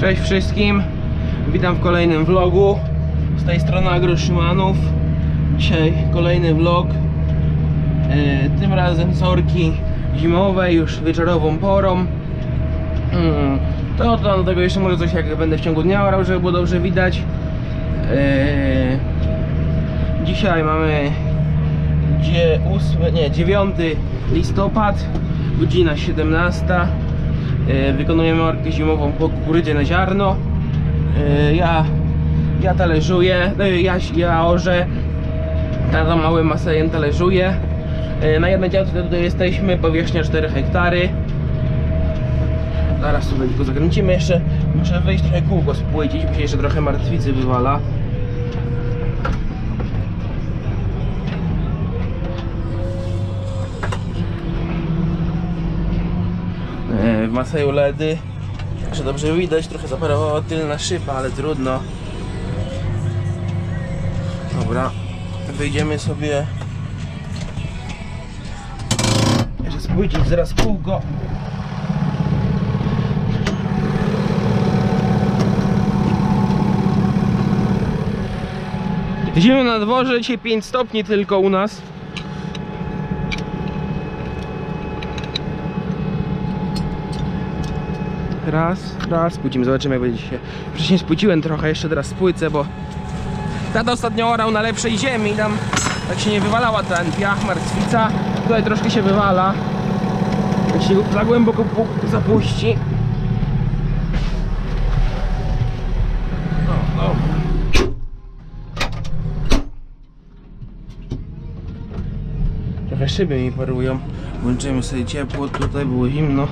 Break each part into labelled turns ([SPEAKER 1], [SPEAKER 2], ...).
[SPEAKER 1] Cześć wszystkim, witam w kolejnym vlogu. Z tej strony Agro Szymanów. Dzisiaj kolejny vlog. E, Tym razem sorki zimowe, już wieczorową porą. Mm, To do tego jeszcze może coś jak będę w ciągu dnia orał, żeby było dobrze widać. E, Dzisiaj mamy dzie, 8, nie, 9 listopad Godzina 17 E, Wykonujemy orkę zimową po kukurydzie na ziarno. E, Ja, ja talerzuję, e, ja, ja orzę, tata małym masejem talerzuje. E, Na jednej działce tutaj jesteśmy, powierzchnia 4 hektary. Zaraz sobie tylko zakręcimy jeszcze. Muszę wyjść trochę kółko spłycić, bo się jeszcze trochę martwicy wywala. W Maseju LEDy. Także dobrze widać, trochę zaparowała tylna szyba, ale trudno. Dobra, wyjdziemy sobie. Jeszcze spójdzić zaraz kółko. Zimno na dworze, dzisiaj 5 stopni tylko u nas. Raz, raz, spłucimy, zobaczymy jak będzie się. Wcześniej spłuciłem trochę, jeszcze teraz spłycę, bo tata ostatnio orał na lepszej ziemi, tam tak się nie wywalała ten piach, martwica. Tutaj troszkę się wywala. Jak się za głęboko pu- zapuści. No. Trochę szyby mi parują. Włączymy sobie ciepło, tutaj było zimno.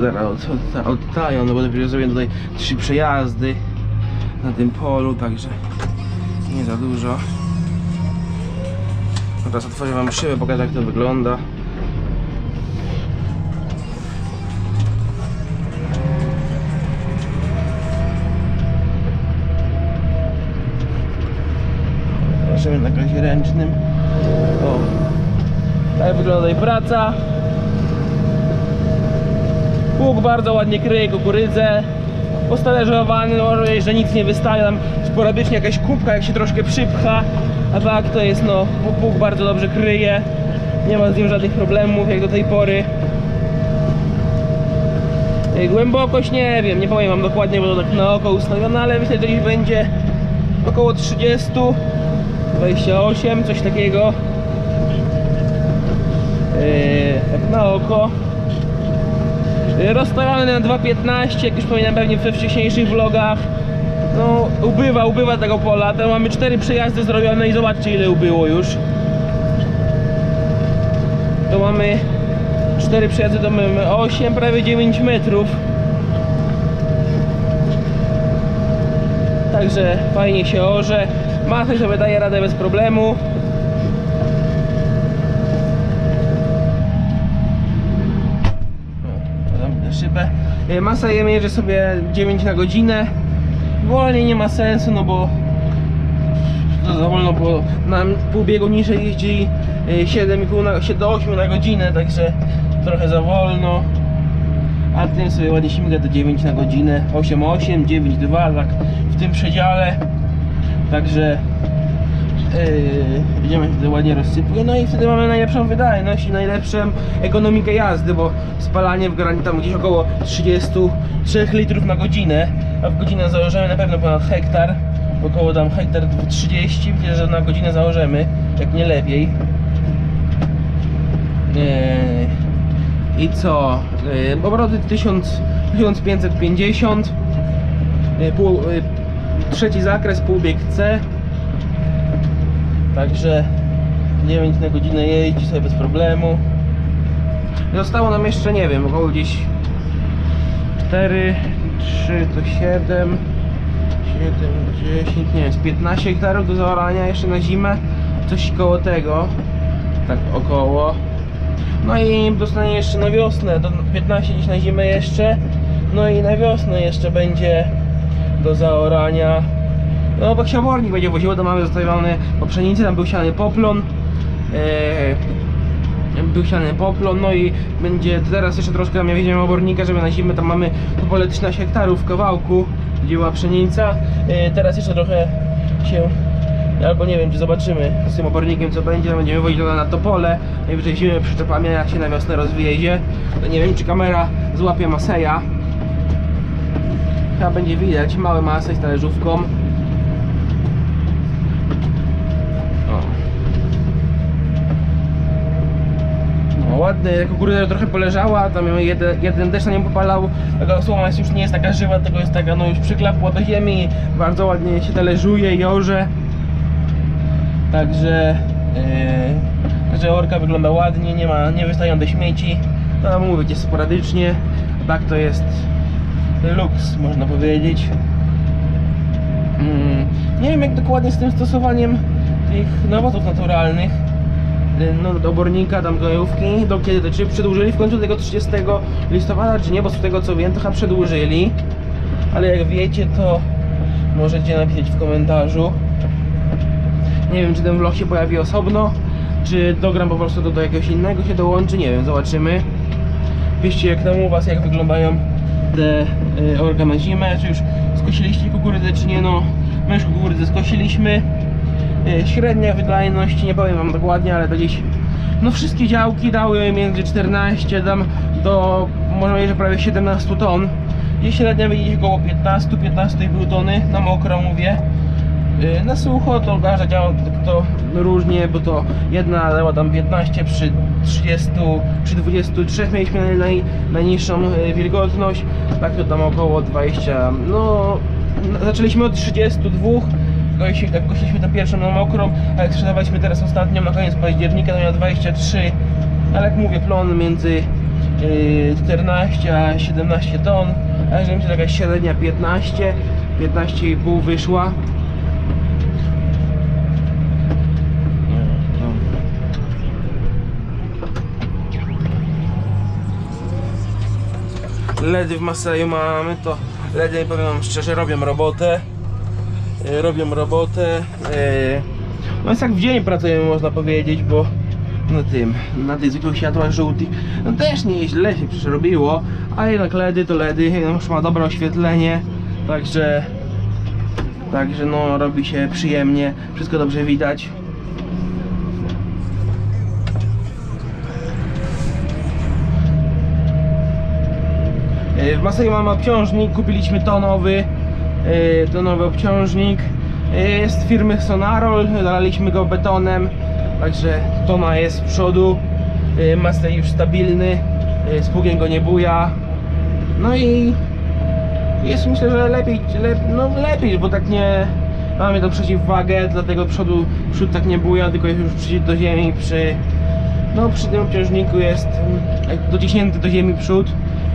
[SPEAKER 1] Zaraz od, od, odtają, no bo dopiero zrobię tutaj trzy przejazdy na tym polu, także nie za dużo. A Teraz otworzę wam szybę, pokażę jak to wygląda. Zobaczymy na gazie ręcznym. O. Tak wygląda tutaj praca. Pług bardzo ładnie kryje kukurydzę. Postależowany, no że nic nie wystaje. Tam sporadycznie jakaś kubka, jak się troszkę przypcha. A tak to jest, no, pług bardzo dobrze kryje. Nie ma z nim żadnych problemów, jak do tej pory. Głębokość nie wiem, nie powiem wam dokładnie, bo to tak na oko ustawione, ale myślę, że gdzieś będzie około 30, 28, coś takiego. Tak na oko. Yy, Rozstawiamy na 2.15, jak już wspominałem pewnie we wcześniejszych vlogach. No, ubywa, ubywa tego pola. Tam mamy 4 przejazdy zrobione i zobaczcie ile ubyło już. To mamy 4 przejazdy, to mamy 8, prawie 9 metrów. Także fajnie się orze. Masy sobie daje radę bez problemu. Zamknę szybę. E, Masa je mierzy sobie 9 na godzinę. Wolniej nie ma sensu, no bo za wolno, bo na pół biegu niżej jeździ e, 7,5 na, 7 do 8 na godzinę, także trochę za wolno. A tym sobie ładnie śmiga do 9 na godzinę, 8,8, 9,2, tak w tym przedziale. Także Yy, będziemy się wtedy ładnie rozsypuje, no i wtedy mamy najlepszą wydajność i najlepszą ekonomikę jazdy, bo spalanie w granicy tam gdzieś około 33 litrów na godzinę, a w godzinę założymy na pewno ponad hektar, około tam hektar 30, myślę, że na godzinę założymy, jak nie lepiej. Yy, I co? Yy, obroty 1000, 1550, yy, pół, trzeci zakres, półbieg C, Także 9 na godzinę jeździ sobie bez problemu. Zostało nam jeszcze, nie wiem, około gdzieś 4, 3 to 7, 7, 10, nie wiem, z 15 hektarów do zaorania jeszcze na zimę. Coś koło tego. Tak około. No i dostanie jeszcze na wiosnę, do 15 gdzieś na zimę jeszcze. No i na wiosnę jeszcze będzie do zaorania no bo siabornik będzie woziło, to mamy zostawiony po pszenicy, tam był siany poplon. Eee, był siany poplon, no i będzie teraz jeszcze troszkę tam ja wiedziałem obornika, żeby na zimę tam mamy to pole 13 hektarów w kawałku, gdzie była pszenica. Yy, teraz jeszcze trochę się albo nie wiem, czy zobaczymy z tym obornikiem co będzie, to będziemy wozić na to pole, najwyżej zimę przyczepami, jak się na wiosnę rozwiezie, to nie wiem, czy kamera złapie Maseja. Chyba będzie widać, mały Masej z talerzówką. Ładny, jako kukurydza trochę poleżała, tam jeden, jeden deszcz na nią popalał, taka osłona jest już nie jest taka żywa, tylko jest taka, no już przyklapła do ziemi, bardzo ładnie się talerzuje i orze. Także, yy, także orka wygląda ładnie, nie ma, nie wystają do śmieci. No mówię cię sporadycznie, a tak to jest luks, można powiedzieć. Mm, nie wiem jak dokładnie z tym stosowaniem tych nawozów naturalnych no, do obornika, tam gnojówki, do kiedy, czy przedłużyli w końcu tego 30 listopada, czy nie, bo z tego co wiem, chyba przedłużyli, ale jak wiecie, to możecie napisać w komentarzu. Nie wiem, czy ten vlog się pojawi osobno, czy dogram po prostu do, do jakiegoś innego się dołączy, nie wiem, zobaczymy. Piszcie jak tam u was, jak wyglądają te y, orga na zimę, czy już skosiliście kukurydzę, czy nie, no my już kukurydzę skosiliśmy. Y, średnia wydajność, nie powiem wam dokładnie, ale to gdzieś, no wszystkie działki dały między 14 tam do, można powiedzieć, że prawie 17 ton. Gdzieś średnia wyjdzie około 15-15,5 tony, na mokro mówię. Y, Na sucho to każda działa to różnie, bo to jedna dała tam 15 przy 30, przy 23 mieliśmy naj, naj, najniższą y, wilgotność, tak to tam około 20, no zaczęliśmy od 32, jak kosiliśmy tę pierwszą na mokrą, a jak sprzedawaliśmy teraz ostatnią na koniec października to miała 23, ale jak mówię plon między y, 14 a 17 ton, a jeżeli myślę, że jakaś średnia 15, 15,5 wyszła, Ledy w Maseju mamy, to ledy powiem szczerze robią robotę. E, Robią robotę. e, No jest jak w dzień pracujemy można powiedzieć, bo na tym, na tych zwykłych światłach żółtych, no też nie źle się przerobiło, a jednak ledy to ledy, no już ma dobre oświetlenie, także także no robi się przyjemnie, wszystko dobrze widać. E, W Masai mamy obciążnik, kupiliśmy tonowy, e, tonowy obciążnik. E, Jest firmy Sonarol, zalaliśmy go betonem, także tona jest z przodu. E, Masej już stabilny, spługiem go nie buja. No i jest myślę, że lepiej, lep, no lepiej, bo tak nie mamy to przeciwwagę, dlatego przodu, przód tak nie buja, tylko jest już przycisk do ziemi przy no przy tym obciążniku jest mm, dociśnięty do ziemi przód.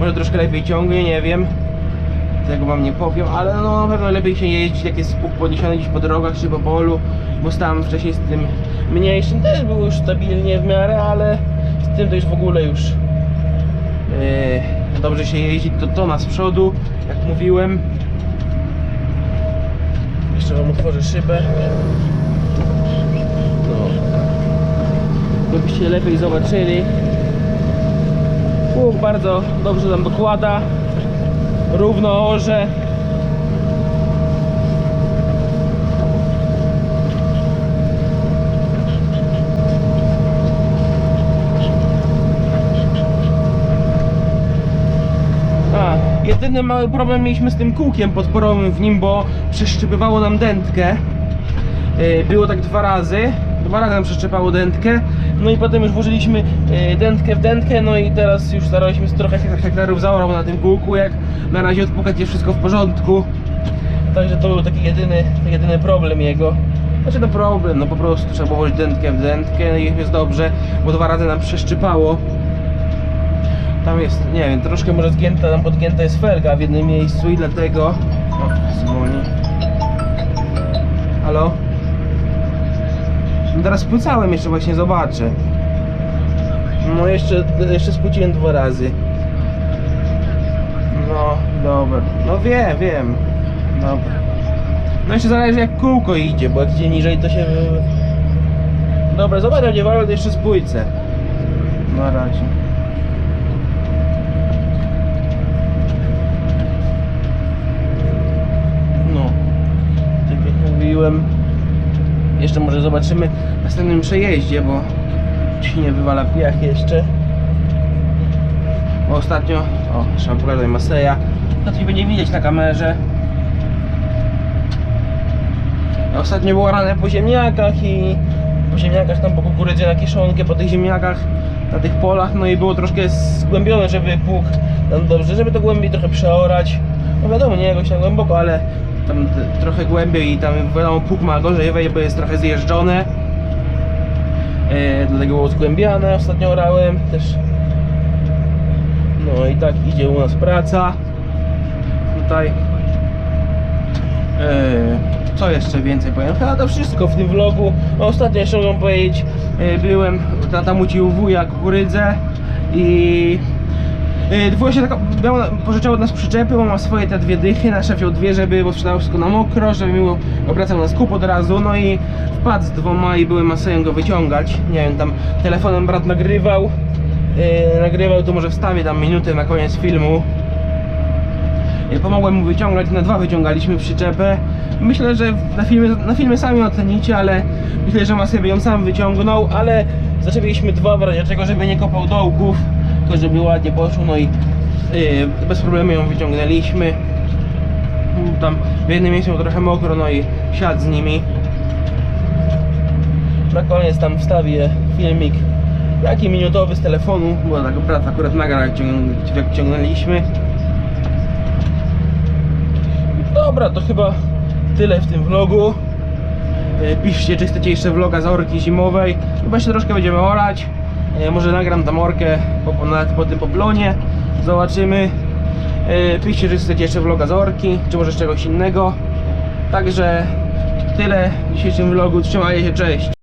[SPEAKER 1] Może troszkę lepiej ciągnie, nie wiem. Tego wam nie powiem, ale no na pewno lepiej się jeździć jak jest spuk podniesiony gdzieś po drogach czy po polu. Bo stałem wcześniej z tym mniejszym, też był już stabilnie w miarę, ale z tym to już w ogóle już yy, dobrze się jeździ. To tona z przodu, jak mówiłem. Jeszcze wam otworzę szybę. No żebyście lepiej zobaczyli. Pług bardzo dobrze tam dokłada. Równo orze. A, jedyny mały problem mieliśmy z tym kółkiem podporowym w nim, bo przeszczypywało nam dętkę. Yy, Było tak dwa razy. Dwa razy nam przeszczepało dętkę. No i potem już włożyliśmy yy, dętkę w dętkę. No i teraz już staraliśmy się trochę hek- hektarów zaorał na tym kółku. Jak na razie odpukać jest wszystko w porządku. Także to był taki jedyny, jedyny problem jego. Znaczy no problem, no po prostu trzeba było włożyć dętkę w dętkę i jest dobrze, bo dwa razy nam przeszczypało. Tam jest, nie wiem, troszkę może zgięta, tam podgięta jest felga w jednym miejscu i dlatego... O, dzwoni. Halo? Teraz spłycałem jeszcze właśnie, zobaczę. No jeszcze, jeszcze spłuciłem dwa razy. No, dobra. No wiem, wiem. Dobra. No jeszcze zależy jak kółko idzie, bo jak idzie niżej to się... Dobra, zobaczę, nie wolno, jeszcze spójce. Na razie. Jeszcze może zobaczymy w następnym przejeździe, bo czy nie wywala piach jeszcze. Bo ostatnio, o, jeszcze wam pokażę Maseja, to coś będzie widać na kamerze. Ostatnio było rane po ziemniakach i po ziemniakach tam po kukurydzy na kiszonkę, po tych ziemniakach na tych polach, no i było troszkę zgłębione, żeby pług tam dobrze, żeby to głębiej trochę przeorać. No wiadomo, nie jakoś tak głęboko, ale tam trochę głębiej i tam wiadomo pług ma gorzej bo jest trochę zjeżdżone. E, dlatego było zgłębiane, ostatnio orałem też. No i tak idzie u nas praca. Tutaj. E, co jeszcze więcej powiem? Chyba to wszystko w tym vlogu. No, ostatnio jeszcze mogę powiedzieć, e, byłem, tata mucił wuja kukurydzę i e, wuja się taka, miał, pożyczał od nas przyczepy, bo ma swoje te dwie dychy, nasze wziął dwie, żeby bo sprzedawał wszystko na mokro, żeby mi obracał na skup od razu, no i wpadł z dwoma i byłem masejem go wyciągać, nie wiem, tam telefonem brat nagrywał, e, nagrywał, to może wstawię tam minutę na koniec filmu, E, Pomogłem mu wyciągać, na dwa wyciągaliśmy przyczepę. Myślę, że na filmie, na filmie sami ocenicie, ale myślę, że Masy by ją sam wyciągnął, ale zaczepiliśmy dwa w razie czego, żeby nie kopał dołków, tylko żeby ładnie poszło, no i yy, bez problemu ją wyciągnęliśmy. Tam w jednym miejscu trochę mokro, no i siadł z nimi. Na koniec tam wstawię filmik taki minutowy z telefonu, bo tak brat akurat nagrał jak, jak ciągnęliśmy. Dobra, to chyba tyle w tym vlogu. E, Piszcie, czy chcecie jeszcze vloga z orki zimowej. Chyba jeszcze troszkę będziemy orać. E, Może nagram tam orkę po, po, tym poplonie. Zobaczymy. E, Piszcie, czy chcecie jeszcze vloga z orki, czy może czegoś innego. Także tyle w dzisiejszym vlogu. Trzymajcie się, cześć.